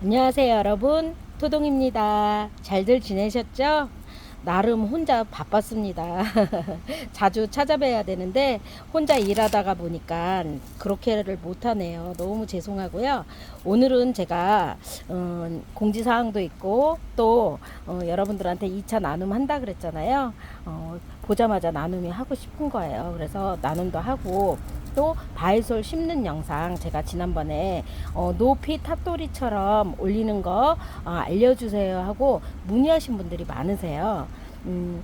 안녕하세요 여러분. 토동입니다. 잘들 지내셨죠? 나름 혼자 바빴습니다. 자주 찾아뵈야 되는데 혼자 일하다가 보니까 그렇게를 못하네요. 너무 죄송하고요. 오늘은 제가 어, 공지사항도 있고 또 어, 여러분들한테 2차 나눔 한다 그랬잖아요. 어, 보자마자 나눔이 하고 싶은 거예요. 그래서 나눔도 하고 또 바이솔 심는 영상 제가 지난번에 어, 높이 탑돌이처럼 올리는 거 어, 알려주세요 하고 문의하신 분들이 많으세요. 음,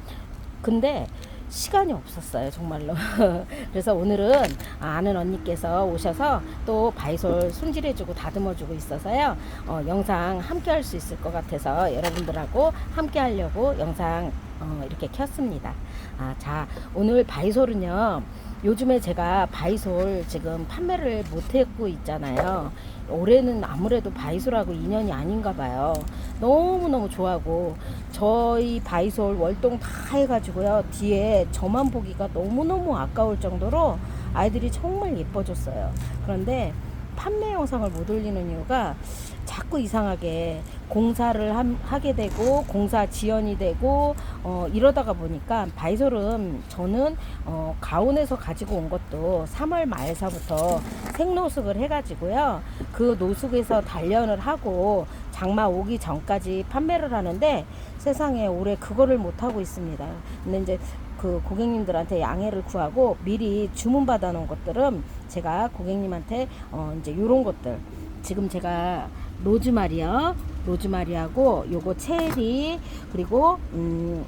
근데 시간이 없었어요 정말로. 그래서 오늘은 아는 언니께서 오셔서 또 바이솔 손질해주고 다듬어주고 있어서요. 어, 영상 함께 할 수 있을 것 같아서 여러분들하고 함께 하려고 영상 어, 이렇게 켰습니다 아, 자 오늘 바이솔은요 요즘에 제가 바이솔 지금 판매를 못하고 있잖아요. 올해는 아무래도 바이솔하고 인연이 아닌가 봐요. 너무너무 좋아하고 저희 바이솔 월동 다 해가지고요. 뒤에 저만 보기가 너무너무 아까울 정도로 아이들이 정말 예뻐졌어요. 그런데 판매 영상을 못 올리는 이유가 자꾸 이상하게 공사를 함- 하게 되고 공사 지연이 되고 어, 이러다가 보니까 바이솔은 저는 어, 가온에서 가지고 온 것도 3월 말서부터 생노숙을 해가지고요 그 노숙에서 단련을 하고 장마 오기 전까지 판매를 하는데 세상에 올해 그거를 못 하고 있습니다. 근데 이제 그 고객님들한테 양해를 구하고 미리 주문 받아 놓은 것들은 제가 고객님한테 어 이제 요런 것들 지금 제가 로즈마리요. 로즈마리하고 요거 체리 그리고 음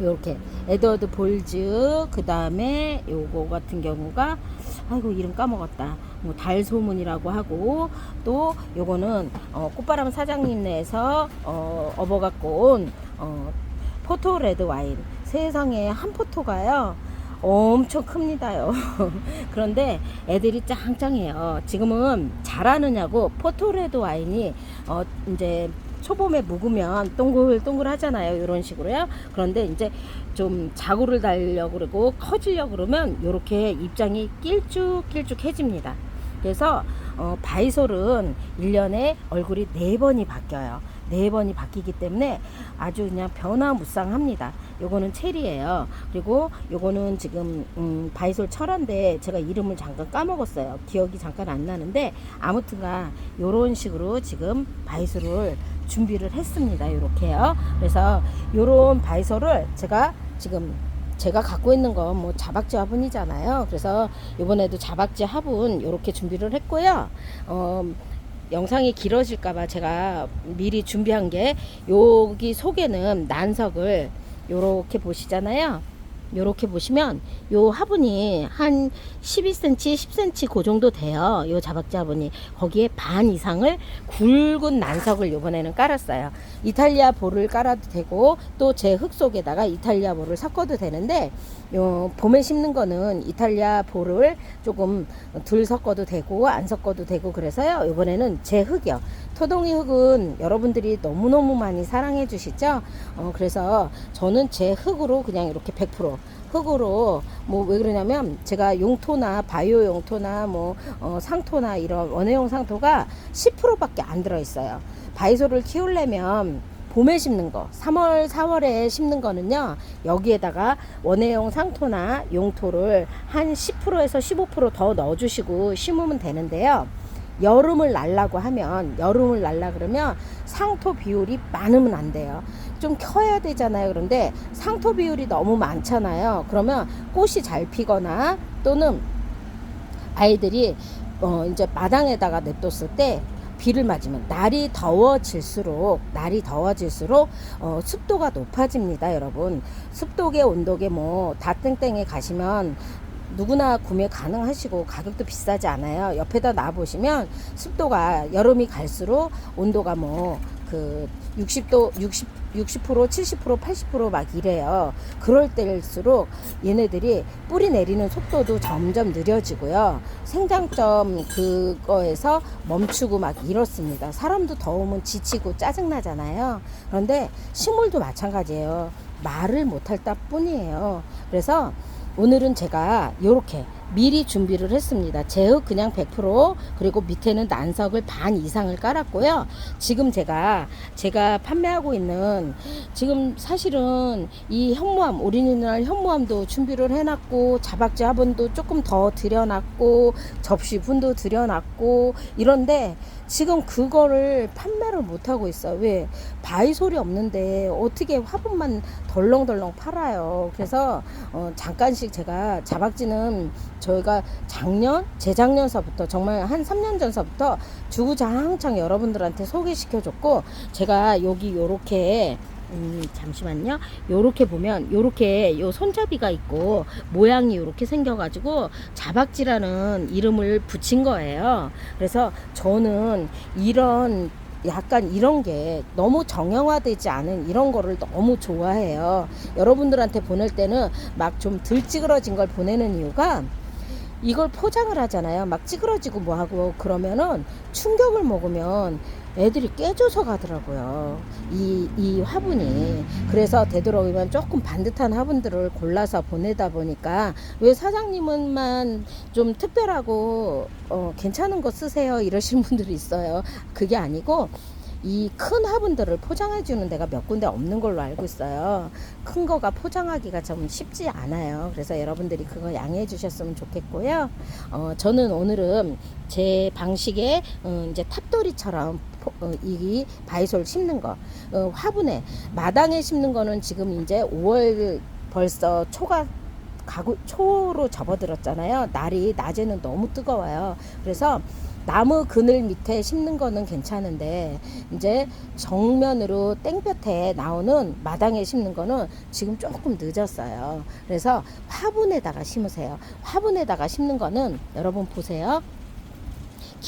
요렇게 에드워드 볼즈 그 다음에 요거 같은 경우가 아이고 이름 까먹었다. 뭐 달소문이라고 하고 또 요거는 어, 꽃바람 사장님 내에서 어, 업어갖고 온 어, 포토 레드 와인. 세상에 한 포토가요 엄청 큽니다요 그런데 애들이 짱짱해요 지금은 잘하느냐고 포토 레드 와인이 어, 이제 초봄에 묵으면 동글동글 하잖아요. 이런 식으로요. 그런데 이제 좀 자구를 달려고 그러고 커지려고 그러면 이렇게 입장이 길쭉길쭉해집니다. 그래서 어, 바이솔은 1년에 얼굴이 4번이 바뀌어요. 4번이 바뀌기 때문에 아주 그냥 변화무쌍합니다. 요거는 체리예요. 그리고 요거는 지금 음, 바이솔 철화인데 제가 이름을 잠깐 까먹었어요. 기억이 잠깐 안 나는데 아무튼가 요런 식으로 지금 바이솔을 준비를 했습니다. 요렇게요. 그래서 요런 바이솔을 제가 지금 제가 갖고 있는 건 뭐 자박지 화분이잖아요. 그래서 이번에도 자박지 화분 이렇게 준비를 했고요. 어, 영상이 길어질까봐 제가 미리 준비한 게 여기 속에는 난석을 요렇게 보시잖아요. 요렇게 보시면 요 화분이 한 12cm, 10cm 그 정도 돼요. 요 자박지 화분이 거기에 반 이상을 굵은 난석을 요번에는 깔았어요. 이탈리아 볼을 깔아도 되고 또 제 흙 속에다가 이탈리아 볼을 섞어도 되는데 요 봄에 심는 거는 이탈리아 볼을 조금 덜 섞어도 되고 안 섞어도 되고 그래서요. 이번에는 제 흙이요. 토동이 흙은 여러분들이 너무너무 많이 사랑해 주시죠. 어, 그래서 저는 제 흙으로 그냥 이렇게 100% 흙으로 뭐 왜 그러냐면 제가 용토나 바이오 용토나 뭐 어, 상토나 이런 원해용 상토가 10%밖에 안 들어 있어요. 바이소를 키우려면 봄에 심는 거, 3월, 4월에 심는 거는요, 여기에다가 원해용 상토나 용토를 한 10%에서 15%더 넣어주시고 심으면 되는데요. 여름을 날라고 하면, 여름을 날라 그러면 상토 비율이 많으면 안 돼요. 좀 커야 되잖아요. 그런데 상토 비율이 너무 많잖아요. 그러면 꽃이 잘 피거나 또는 아이들이 어 이제 마당에다가 냅뒀을 때 비를 맞으면 날이 더워질수록 날이 더워질수록 어 습도가 높아집니다, 여러분. 습도계 온도계 뭐 다 땡땡에 가시면 누구나 구매 가능하시고 가격도 비싸지 않아요. 옆에다 놔 보시면 습도가 여름이 갈수록 온도가 뭐 그 60도 60 60% 70% 80%막 이래요. 그럴 때일수록 얘네들이 뿌리 내리는 속도도 점점 느려지고요. 생장점 그거에서 멈추고 막 이렇습니다. 사람도 더우면 지치고 짜증나잖아요. 그런데 식물도 마찬가지예요. 말을 못할 따 뿐이에요. 그래서 오늘은 제가 이렇게 미리 준비를 했습니다. 제흙 그냥 100% 그리고 밑에는 난석을 반 이상을 깔았고요. 지금 제가 제가 판매하고 있는 지금 사실은 이 현무암 어린이날 현무암도 준비를 해놨고 자박지 화분도 조금 더 들여놨고 접시 분도 들여놨고 이런데 지금 그거를 판매를 못 하고 있어요. 왜 바이솔이 없는데 어떻게 화분만 덜렁덜렁 팔아요. 그래서 어, 잠깐씩 제가 자박지는 저희가 작년, 재작년서부터 정말 한 3년 전서부터 주구장창 여러분들한테 소개시켜 줬고 제가 여기 요렇게 음, 잠시만요. 요렇게 보면 요렇게 요 손잡이가 있고 모양이 요렇게 생겨가지고 자박지라는 이름을 붙인 거예요. 그래서 저는 이런 약간 이런 게 너무 정형화되지 않은 이런 거를 너무 좋아해요. 여러분들한테 보낼 때는 막 좀 덜 찌그러진 걸 보내는 이유가 이걸 포장을 하잖아요. 막 찌그러지고 뭐 하고 그러면은 충격을 먹으면 애들이 깨져서 가더라고요. 이, 이 화분이. 그래서 되도록이면 조금 반듯한 화분들을 골라서 보내다 보니까 왜 사장님은만 좀 특별하고 어, 괜찮은 거 쓰세요 이러시는 분들이 있어요. 그게 아니고 이 큰 화분들을 포장해 주는 데가 몇 군데 없는 걸로 알고 있어요. 큰 거가 포장하기가 좀 쉽지 않아요. 그래서 여러분들이 그거 양해해 주셨으면 좋겠고요. 어, 저는 오늘은 제 방식의 어, 이제 탑돌이처럼 이 바이솔 심는 거 어, 화분에 마당에 심는 거는 지금 이제 5월 벌써 초가 가고 초로 접어들었잖아요. 날이 낮에는 너무 뜨거워요. 그래서 나무 그늘 밑에 심는 거는 괜찮은데 이제 정면으로 땡볕에 나오는 마당에 심는 거는 지금 조금 늦었어요. 그래서 화분에다가 심으세요. 화분에다가 심는 거는 여러분 보세요.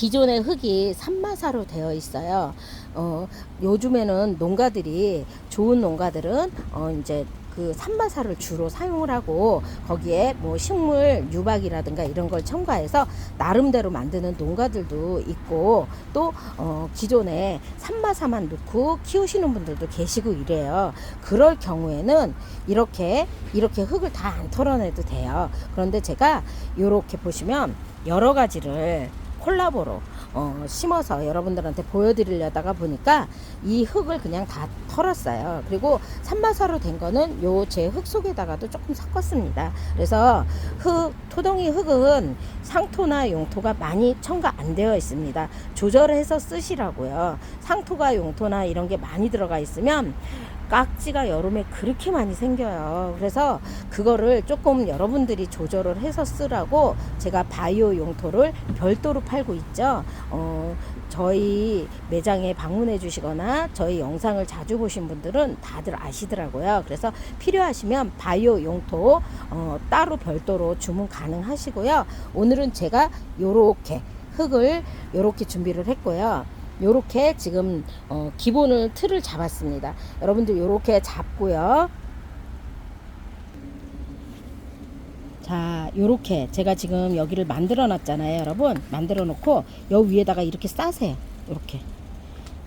기존의 흙이 산마사로 되어 있어요. 어, 요즘에는 농가들이 좋은 농가들은 어, 이제 그 산마사를 주로 사용을 하고 거기에 뭐 식물 유박이라든가 이런 걸 첨가해서 나름대로 만드는 농가들도 있고 또 어, 기존에 산마사만 넣고 키우시는 분들도 계시고 이래요. 그럴 경우에는 이렇게 이렇게 흙을 다 안 털어내도 돼요. 그런데 제가 이렇게 보시면 여러 가지를 콜라보로 어, 심어서 여러분들한테 보여드리려다가 보니까 이 흙을 그냥 다 털었어요. 그리고 산마사로 된 거는 요 제 흙 속에다가도 조금 섞었습니다. 그래서 흙, 토동이 흙은 상토나 용토가 많이 첨가 안 되어 있습니다. 조절해서 쓰시라고요. 상토가 용토나 이런 게 많이 들어가 있으면 깍지가 여름에 그렇게 많이 생겨요. 그래서 그거를 조금 여러분들이 조절을 해서 쓰라고 제가 바이오 용토를 별도로 팔고 있죠. 어, 저희 매장에 방문해 주시거나 저희 영상을 자주 보신 분들은 다들 아시더라고요. 그래서 필요하시면 바이오 용토 어, 따로 별도로 주문 가능하시고요. 오늘은 제가 요렇게 흙을 요렇게 준비를 했고요. 요렇게 지금 어, 기본을 틀을 잡았습니다. 여러분들 요렇게 잡고요. 자, 요렇게 제가 지금 여기를 만들어 놨잖아요, 여러분. 만들어 놓고 여 위에다가 이렇게 싸세요. 요렇게.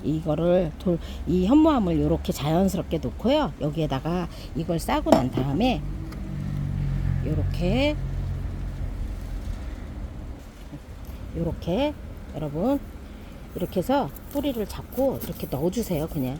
이거를 돌, 이 현무암을 요렇게 자연스럽게 놓고요. 여기에다가 이걸 싸고 난 다음에 요렇게 요렇게 여러분 이렇게 해서 뿌리를 잡고 이렇게 넣어주세요 그냥.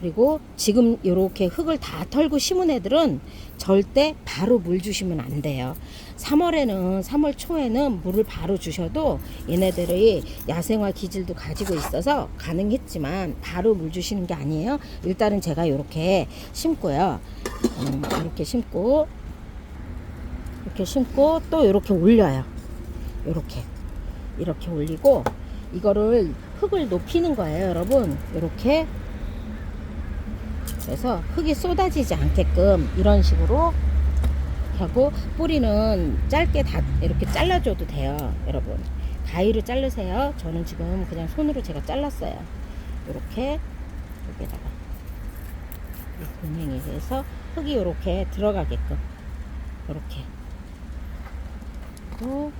그리고 지금 이렇게 흙을 다 털고 심은 애들은 절대 바로 물 주시면 안 돼요. 3월에는 3월 초에는 물을 바로 주셔도 얘네들이 야생화 기질도 가지고 있어서 가능했지만 바로 물 주시는 게 아니에요. 일단은 제가 이렇게 심고요. 음, 이렇게 심고 이렇게 심고 또 이렇게 올려요. 이렇게. 이렇게 올리고 이거를 흙을 높이는 거예요 여러분. 이렇게. 그래서 흙이 쏟아지지 않게끔 이런 식으로 하고 뿌리는 짧게 다 이렇게 잘라줘도 돼요 여러분. 가위로 자르세요. 저는 지금 그냥 손으로 제가 잘랐어요. 이렇게 여기다가 공행이 해서 흙이 이렇게 들어가게끔. 이렇게. 또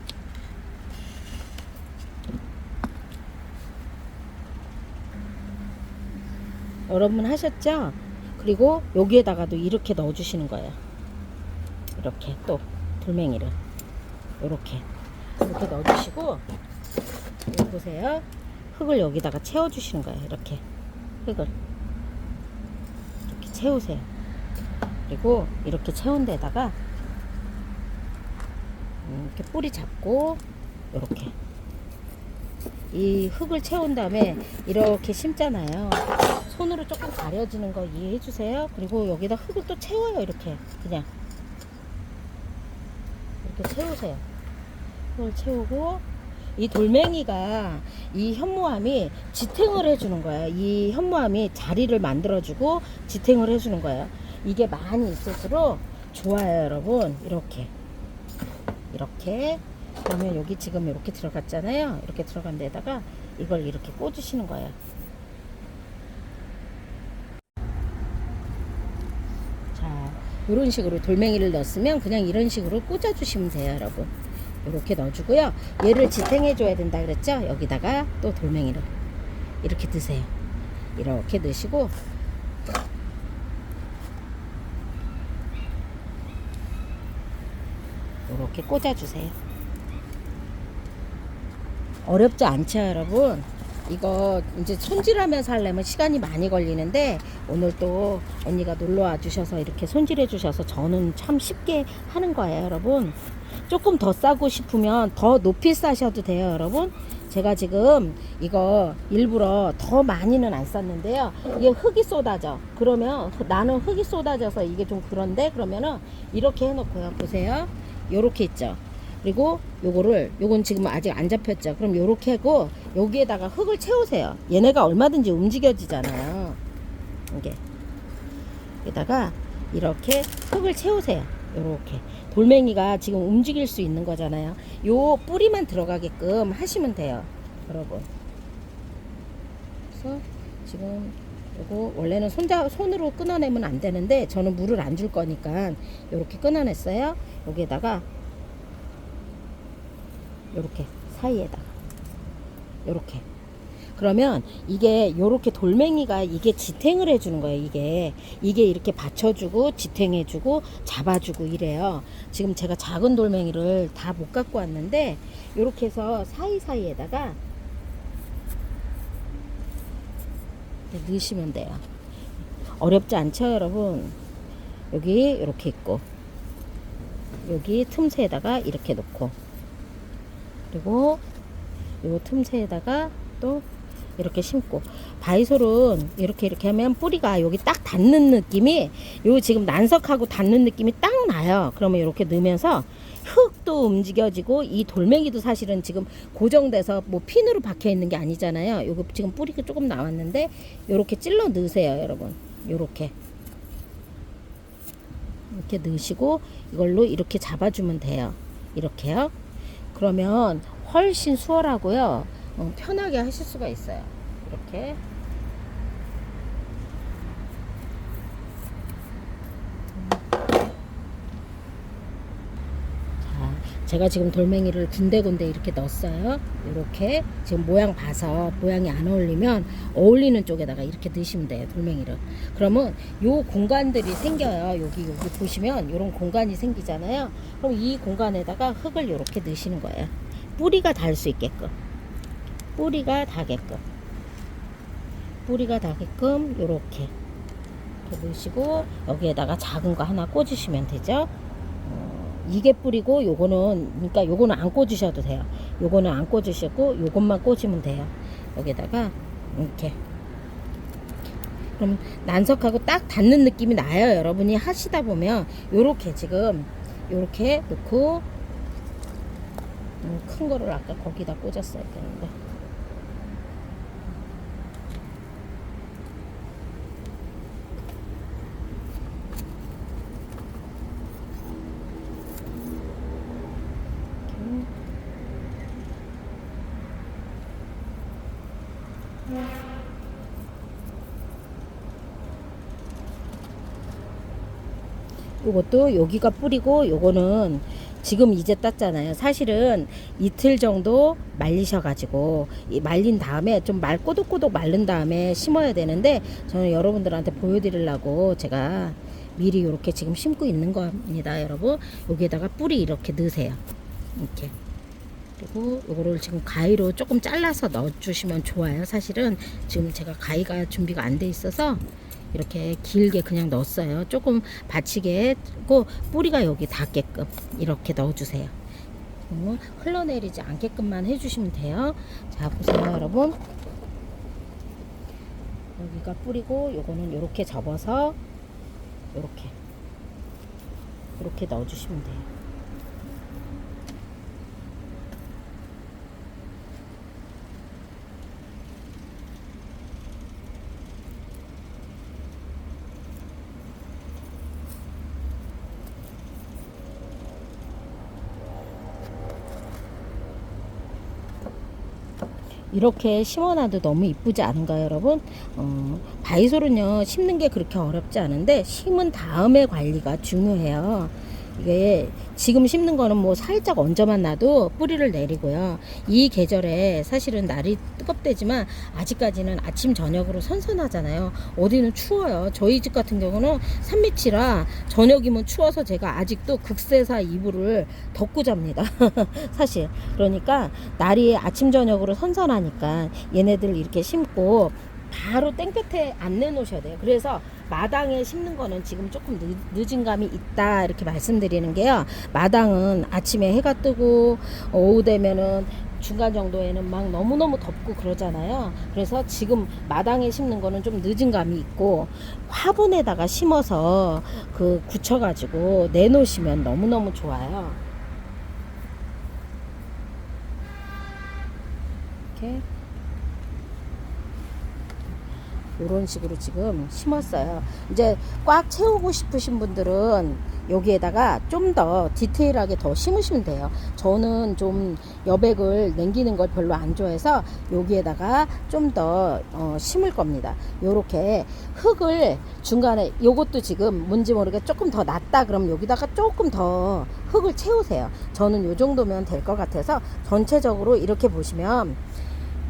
여러분 하셨죠? 그리고 여기에다가도 이렇게 넣어주시는 거예요. 이렇게 또 돌멩이를. 요렇게. 이렇게 넣어주시고 여기 보세요. 흙을 여기다가 채워주시는 거예요. 이렇게. 흙을. 이렇게 채우세요. 그리고 이렇게 채운 데다가 음, 이렇게 뿌리 잡고 이렇게. 이 흙을 채운 다음에 이렇게 심잖아요. 손으로 조금 가려지는 거 이해해 주세요. 그리고 여기다 흙을 또 채워요. 이렇게 그냥 이렇게 채우세요. 흙을 채우고 이 돌멩이가 이 현무암이 지탱을 해주는 거예요. 이 현무암이 자리를 만들어주고 지탱을 해주는 거예요. 이게 많이 있을수록 좋아요, 여러분. 이렇게 이렇게 그러면 여기 지금 이렇게 들어갔잖아요. 이렇게 들어간 데다가 이걸 이렇게 꽂으시는 거예요. 자, 이런 식으로 돌멩이를 넣었으면 그냥 이런 식으로 꽂아주시면 돼요, 여러분. 이렇게 넣어주고요. 얘를 지탱해 줘야 된다 그랬죠? 여기다가 또 돌멩이를 이렇게 드세요. 이렇게 넣으시고 이렇게 꽂아주세요. 어렵지 않죠, 여러분? 이거 이제 손질하면서 하려면 시간이 많이 걸리는데 오늘 또 언니가 놀러 와 주셔서 이렇게 손질해 주셔서 저는 참 쉽게 하는 거예요, 여러분. 조금 더 싸고 싶으면 더 높이 싸셔도 돼요, 여러분. 제가 지금 이거 일부러 더 많이는 안 쌌는데요. 이게 흙이 쏟아져. 그러면 나는 흙이 쏟아져서 이게 좀 그런데 그러면은 이렇게 해놓고요. 보세요. 요렇게 있죠. 그리고 요거를 요건 지금 아직 안 잡혔죠. 그럼 요렇게 하고 여기에다가 흙을 채우세요. 얘네가 얼마든지 움직여지잖아요. 이게 여기다가 이렇게 흙을 채우세요. 요렇게 돌멩이가 지금 움직일 수 있는 거잖아요. 요 뿌리만 들어가게끔 하시면 돼요, 여러분. 그래서 지금 요거 원래는 손자 손으로 끊어내면 안 되는데 저는 물을 안 줄 거니까 요렇게 끊어냈어요. 여기에다가 요렇게 사이에다가. 요렇게. 그러면 이게 요렇게 돌멩이가 이게 지탱을 해주는 거예요 이게. 이게 이렇게 받쳐주고 지탱해주고 잡아주고 이래요. 지금 제가 작은 돌멩이를 다 못 갖고 왔는데 요렇게 해서 사이 사이에다가 이렇게 넣으시면 돼요. 어렵지 않죠 여러분? 여기 이렇게 있고 여기 틈새에다가 이렇게 놓고 그리고 요 틈새에다가 또 이렇게 심고. 바이솔은 이렇게 이렇게 하면 뿌리가 여기 딱 닿는 느낌이 요 지금 난석하고 닿는 느낌이 딱 나요. 그러면 이렇게 넣으면서 흙도 움직여지고 이 돌멩이도 사실은 지금 고정돼서 뭐 핀으로 박혀 있는 게 아니잖아요. 요거 지금 뿌리가 조금 나왔는데 요렇게 찔러 넣으세요 여러분. 요렇게. 이렇게 넣으시고 이걸로 이렇게 잡아주면 돼요. 이렇게요 그러면 훨씬 수월하고요. 어, 편하게 하실 수가 있어요. 이렇게. 자, 제가 지금 돌멩이를 군데군데 이렇게 넣었어요. 이렇게 지금 모양 봐서 모양이 안 어울리면 어울리는 쪽에다가 이렇게 넣으시면 돼요. 돌멩이를. 그러면 요 공간들이 생겨요. 여기 여기 보시면 이런 공간이 생기잖아요. 그럼 이 공간에다가 흙을 이렇게 넣으시는 거예요. 뿌리가 닿을 수 있게끔. 뿌리가 닿게끔. 뿌리가 닿게끔 요렇게 이렇게 넣으시고 여기에다가 작은 거 하나 꽂으시면 되죠. 어, 이게 뿌리고 요거는 그러니까 요거는 안 꽂으셔도 돼요. 요거는 안 꽂으시고 요것만 꽂으면 돼요. 여기다가 이렇게 그럼 난석하고 딱 닿는 느낌이 나요. 여러분이 하시다 보면 요렇게 지금 요렇게 놓고 음, 큰 거를 아까 거기다 꽂았어야 되는데 요것도 여기가 뿌리고 요거는 지금 이제 땄잖아요. 사실은 이틀 정도 말리셔가지고 이 말린 다음에 좀 말 꼬독꼬독 말른 다음에 심어야 되는데 저는 여러분들한테 보여드리려고 제가 미리 이렇게 지금 심고 있는 겁니다, 여러분. 여기에다가 뿌리 이렇게 넣으세요. 이렇게 그리고 이거를 지금 가위로 조금 잘라서 넣어주시면 좋아요. 사실은 지금 제가 가위가 준비가 안 돼 있어서 이렇게 길게 그냥 넣었어요. 조금 받치게 했고 뿌리가 여기 닿게끔 이렇게 넣어주세요. 어, 흘러내리지 않게끔만 해주시면 돼요. 자 보세요 여러분. 여기가 뿌리고 요거는 이렇게 접어서 이렇게 이렇게 넣어주시면 돼요. 이렇게 심어놔도 너무 이쁘지 않은가요, 여러분? 어, 바이솔은요, 심는 게 그렇게 어렵지 않은데, 심은 다음에 관리가 중요해요. 이게 지금 심는 거는 뭐 살짝 얹어만 놔도 뿌리를 내리고요. 이 계절에 사실은 날이 뜨겁대지만 아직까지는 아침 저녁으로 선선하잖아요. 어디는 추워요. 저희 집 같은 경우는 산밑이라 저녁이면 추워서 제가 아직도 극세사 이불을 덮고 잡니다. 사실 그러니까 날이 아침 저녁으로 선선하니까 얘네들 이렇게 심고 바로 땡볕에 안 내놓으셔야 돼요. 그래서 마당에 심는 거는 지금 조금 늦, 은 감이 있다 이렇게 말씀드리는 게요. 마당은 아침에 해가 뜨고 오후 되면은 중간 정도에는 막 너무너무 덥고 그러잖아요. 그래서 지금 마당에 심는 거는 좀 늦은 감이 있고 화분에다가 심어서 그 굳혀가지고 내놓으시면 너무너무 좋아요. 이렇게 이런 식으로 지금 심었어요. 이제 꽉 채우고 싶으신 분들은 여기에다가 좀 더 디테일하게 더 심으시면 돼요. 저는 좀 여백을 남기는 걸 별로 안 좋아해서 여기에다가 좀더 어, 심을 겁니다. 요렇게 흙을 중간에 요것도 지금 뭔지 모르게 조금 더 낮다 그럼 여기다가 조금 더 흙을 채우세요. 저는 요 정도면 될 것 같아서 전체적으로 이렇게 보시면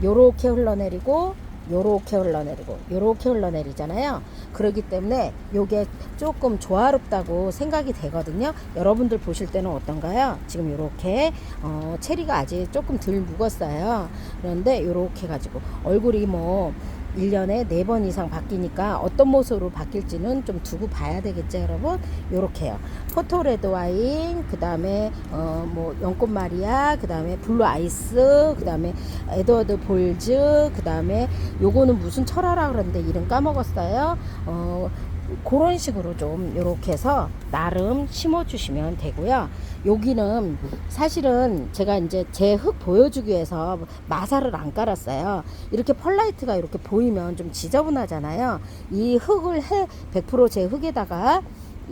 요렇게 흘러내리고 요렇게 흘러내리고 요렇게 흘러내리잖아요. 그렇기 때문에 요게 조금 조화롭다고 생각이 되거든요. 여러분들 보실 때는 어떤가요? 지금 요렇게 어, 체리가 아직 조금 덜 묵었어요. 그런데 요렇게 가지고 얼굴이 뭐 1년에 4번 이상 바뀌니까 어떤 모습으로 바뀔지는 좀 두고 봐야 되겠죠, 여러분? 요렇게요. 포토레드 와인, 그 다음에, 어, 뭐, 연꽃 마리아, 그 다음에 블루 아이스, 그 다음에 에드워드 볼즈, 그 다음에 요거는 무슨 철화라 그러는데 이름 까먹었어요. 어, 그런 식으로 좀 이렇게 해서 나름 심어 주시면 되고요. 여기는 사실은 제가 이제 제 흙 보여주기 위해서 마사를 안 깔았어요. 이렇게 펄라이트가 이렇게 보이면 좀 지저분하잖아요. 이 흙을 해 100%제 흙에다가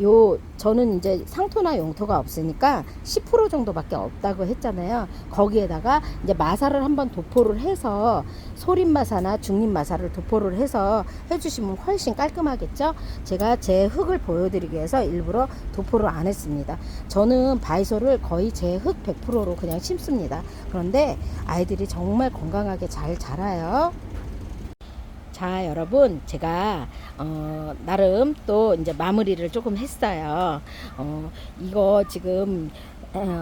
요 저는 이제 상토나 용토가 없으니까 10% 정도밖에 없다고 했잖아요. 거기에다가 이제 마사를 한번 도포를 해서 소림 마사나 중립 마사를 도포를 해서 해주시면 훨씬 깔끔하겠죠. 제가 제 흙을 보여드리기 위해서 일부러 도포를 안 했습니다. 저는 바이솔을 거의 제 흙 100%로 그냥 심습니다. 그런데 아이들이 정말 건강하게 잘 자라요. 자, 여러분, 제가, 어, 나름 또 이제 마무리를 조금 했어요. 어, 이거 지금, 어,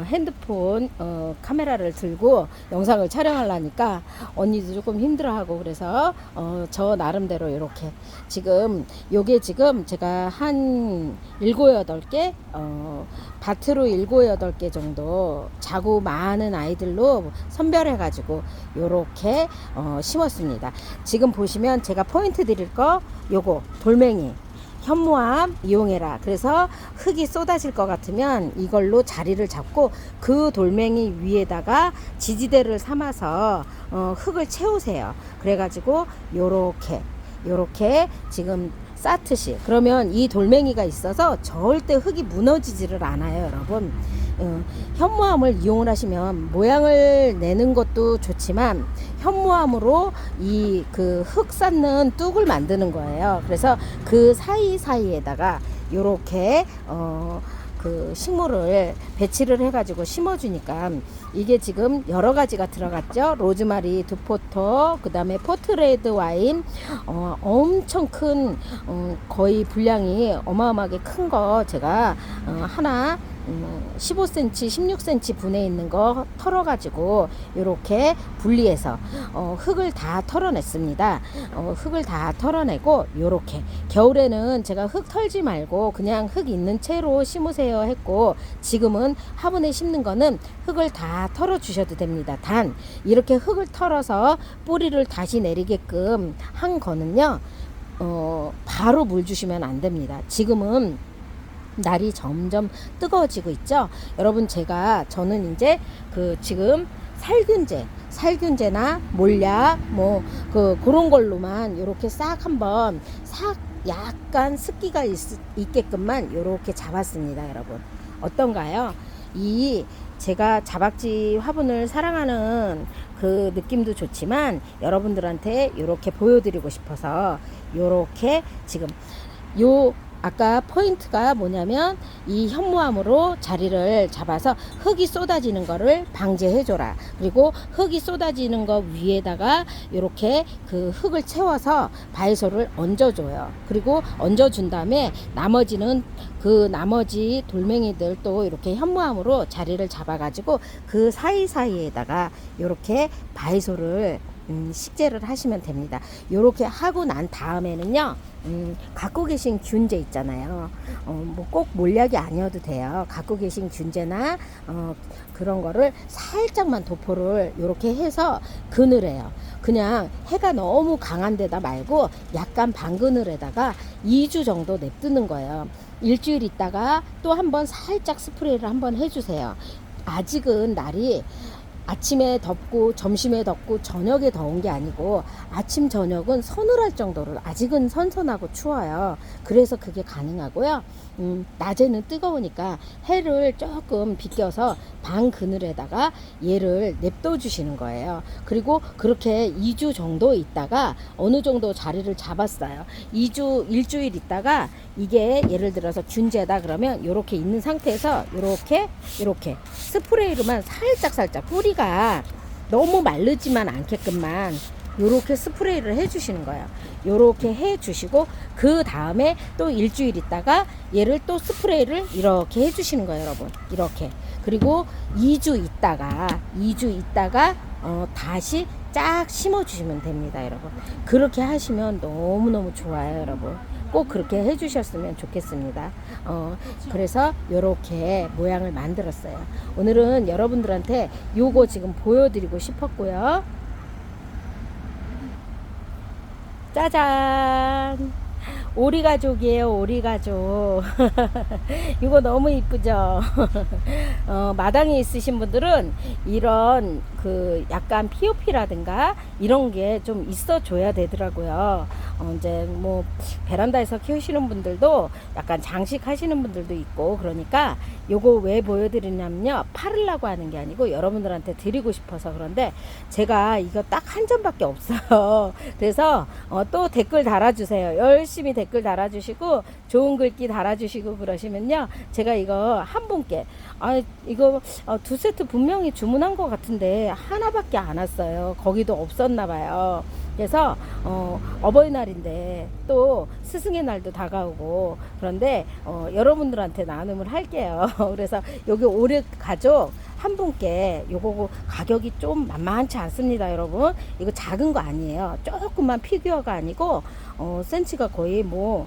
핸드폰 어, 카메라를 들고 영상을 촬영하려니까 언니도 조금 힘들어하고 그래서 어, 저 나름대로 이렇게 지금 요게 지금 제가 한 일곱 여덟 개 어, 밭으로 일곱 여덟 개 정도 자고 많은 아이들로 선별해 가지고 요렇게 어, 심었습니다. 지금 보시면 제가 포인트 드릴 거 요거 돌멩이 현무암 이용해라. 그래서 흙이 쏟아질 것 같으면 이걸로 자리를 잡고 그 돌멩이 위에다가 지지대를 삼아서 어, 흙을 채우세요. 그래가지고 요렇게 요렇게 지금 쌓듯이 그러면 이 돌멩이가 있어서 절대 흙이 무너지지를 않아요, 여러분. 어, 현무암을 이용을 하시면 모양을 내는 것도 좋지만 현무암으로 이 그 흙 쌓는 뚝을 만드는 거예요. 그래서 그 사이 사이에다가 요렇게 어. 그 식물을 배치를 해가지고 심어주니까 이게 지금 여러 가지가 들어갔죠. 로즈마리 두 포터, 그 다음에 포트레드 와인, 어, 엄청 큰 어, 거의 분량이 어마어마하게 큰 거 제가 어, 하나 음, 15cm, 16cm 분에 있는 거 털어가지고 이렇게 분리해서 어, 흙을 다 털어냈습니다. 어, 흙을 다 털어내고 이렇게 겨울에는 제가 흙 털지 말고 그냥 흙 있는 채로 심으세요 했고 지금은 화분에 심는 거는 흙을 다 털어 주셔도 됩니다. 단 이렇게 흙을 털어서 뿌리를 다시 내리게끔 한 거는요. 어, 바로 물 주시면 안 됩니다. 지금은 날이 점점 뜨거워지고 있죠. 여러분 제가 저는 이제 그 지금 살균제, 살균제나 몰약 뭐 그 그런 걸로만 이렇게 싹 한번 싹 약간 습기가 있, 있게끔만 이렇게 잡았습니다, 여러분. 어떤가요? 이 제가 자박지 화분을 사랑하는 그 느낌도 좋지만 여러분들한테 이렇게 보여드리고 싶어서 이렇게 지금 요 아까 포인트가 뭐냐면 이 현무암으로 자리를 잡아서 흙이 쏟아지는 거를 방지해줘라. 그리고 흙이 쏟아지는 거 위에다가 이렇게 그 흙을 채워서 바이솔을 얹어 줘요. 그리고 얹어 준 다음에 나머지는 그 나머지 돌멩이들 또 이렇게 현무암으로 자리를 잡아 가지고 그 사이사이에다가 이렇게 바이솔을 음, 식재를 하시면 됩니다. 이렇게 하고 난 다음에는요, 음, 갖고 계신 균제 있잖아요. 어, 뭐 꼭 몰약이 아니어도 돼요. 갖고 계신 균제나 어, 그런 거를 살짝만 도포를 이렇게 해서 그늘에요. 그냥 해가 너무 강한 데다 말고 약간 반그늘에다가 2주 정도 냅두는 거예요. 일주일 있다가 또 한번 살짝 스프레이를 한번 해주세요. 아직은 날이 아침에 덥고 점심에 덥고 저녁에 더운 게 아니고 아침 저녁은 서늘할 정도로 아직은 선선하고 추워요. 그래서 그게 가능하고요. 음, 낮에는 뜨거우니까 해를 조금 비껴서 방 그늘에다가 얘를 냅둬 주시는 거예요. 그리고 그렇게 2주 정도 있다가 어느 정도 자리를 잡았어요. 2주 일주일 있다가 이게 예를 들어서 균제다 그러면 이렇게 있는 상태에서 이렇게 이렇게 스프레이로만 살짝 살짝 뿌리가 너무 마르지만 않게끔만 요렇게 스프레이를 해주시는 거예요. 요렇게 해주시고 그 다음에 또 일주일 있다가 얘를 또 스프레이를 이렇게 해주시는 거예요, 여러분. 이렇게 그리고 2주 있다가 2주 있다가 어, 다시 쫙 심어주시면 됩니다, 여러분. 그렇게 하시면 너무 너무 좋아요, 여러분. 꼭 그렇게 해주셨으면 좋겠습니다. 어, 그래서 이렇게 모양을 만들었어요. 오늘은 여러분들한테 요거 지금 보여드리고 싶었고요. 짜잔! 오리 가족이에요, 오리 가족. 이거 너무 이쁘죠? 어, 마당에 있으신 분들은 이런 그 약간 POP라든가 이런 게 좀 있어 줘야 되더라고요. 어, 이제 뭐 베란다에서 키우시는 분들도 약간 장식하시는 분들도 있고 그러니까 요거 왜 보여드리냐면요. 팔으려고 하는 게 아니고 여러분들한테 드리고 싶어서 그런데 제가 이거 딱 한 점밖에 없어요. 그래서 어, 또 댓글 달아주세요. 열심히 댓글 달아주시고 좋은 글귀 달아주시고 그러시면요. 제가 이거 한 분께 아 이거 어, 두 세트 분명히 주문한 것 같은데 하나밖에 안 왔어요. 거기도 없었나 봐요. 그래서 어, 어버이날인데 또 스승의 날도 다가오고 그런데 어, 여러분들한테 나눔을 할게요. 그래서 여기 오래 가족 한 분께 요거 가격이 좀 만만치 않습니다, 여러분. 이거 작은 거 아니에요. 조금만 피규어가 아니고 어, 센치가 거의 뭐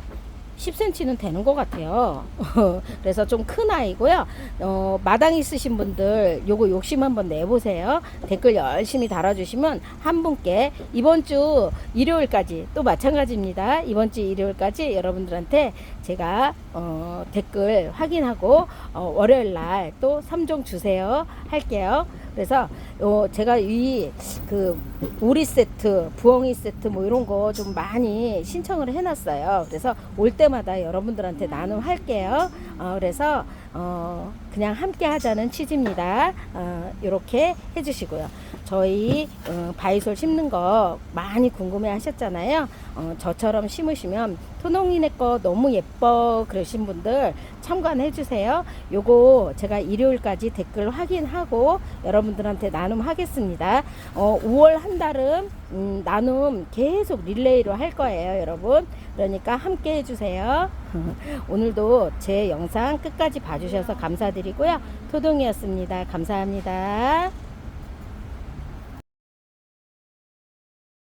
10cm는 되는 것 같아요. 그래서 좀 큰 아이고요. 어, 마당 있으신 분들 요거 욕심 한번 내보세요. 댓글 열심히 달아주시면 한 분께 이번 주 일요일까지 또 마찬가지입니다. 이번 주 일요일까지 여러분들한테 제가 어, 댓글 확인하고 어, 월요일 날 또 3종 주세요 할게요. 그래서 어, 제가 이 그 오리 세트, 부엉이 세트 뭐 이런 거 좀 많이 신청을 해놨어요. 그래서 올 때마다 여러분들한테 나눔할게요. 어, 그래서 어, 그냥 함께 하자는 취지입니다. 어, 이렇게 해주시고요. 저희 어, 바이솔 심는 거 많이 궁금해 하셨잖아요. 어, 저처럼 심으시면 토농이네 거 너무 예뻐 그러신 분들 참관해 주세요. 요거 제가 일요일까지 댓글 확인하고 여러분들한테 나눔하겠습니다. 어, 5월 한 달은 음, 나눔 계속 릴레이로 할 거예요, 여러분. 그러니까 함께 해주세요. 오늘도 제 영상 끝까지 봐주셔서 감사드리고요. 토동이었습니다. 감사합니다.